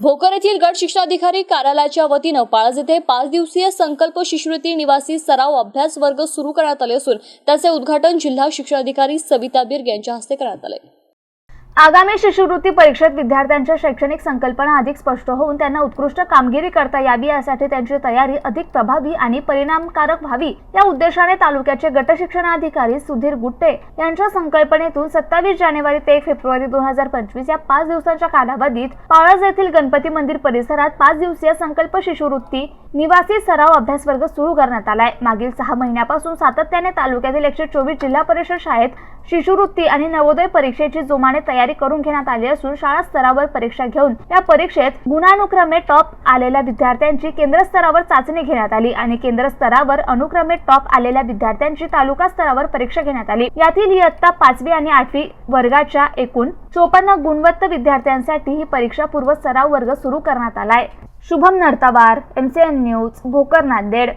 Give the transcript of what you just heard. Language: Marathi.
भोकर येथील गट शिक्षणाधिकारी कार्यालयाच्या वतीनं पाळज येथे पाच दिवसीय संकल्प शिष्यवृत्ती निवासी सराव अभ्यास वर्ग सुरू करण्यात आले असून त्याचे उद्घाटन जिल्हा शिक्षणाधिकारी सविता बिर्ग यांच्या हस्ते करण्यात आले. आगामी शिष्यवृत्ती परीक्षेत विद्यार्थ्यांच्या शैक्षणिक संकल्पना अधिक स्पष्ट होऊन त्यांना उत्कृष्ट कामगिरी करता यावी यासाठी त्यांची तयारी अधिक प्रभावी आणि परिणामकारक व्हावी या उद्देशाने तालुक्याचे गटशिक्षणाधिकारी सुधीर गुट्टे यांच्या संकल्पनेतून सत्तावीस जानेवारी ते एक फेब्रुवारी दोन हजार पंचवीस या पाच दिवसांच्या कालावधीत पाळज येथील गणपती मंदिर परिसरात पाच दिवसीय संकल्प शिष्यवृत्ती निवासी सराव अभ्यास वर्ग सुरू करण्यात आलाय. मागील सहा महिन्यापासून सातत्याने तालुक्यातील एकशे चोवीस जिल्हा परिषद शाळेत शिष्यवृत्ती आणि नवोदय परीक्षेची जोमाने तयारी करून घेण्यात आली असून शाळा स्तरावर परीक्षा घेऊन या परीक्षेत गुणानुक्रमे टॉप आलेल्या विद्यार्थ्यांची केंद्र स्तरावर चाचणी घेण्यात आली आणि केंद्र स्तरावर अनुक्रमे टॉप आलेल्या विद्यार्थ्यांची तालुका स्तरावर परीक्षा घेण्यात आली. यातील इयत्ता पाचवी आणि आठवी वर्गाच्या एकूण चोपन्न गुणवत्त विद्यार्थ्यांसाठी ही परीक्षा पूर्व सराव वर्ग सुरू करण्यात आलाय. Shubham Nartawar MCN news Bhokar Nanded.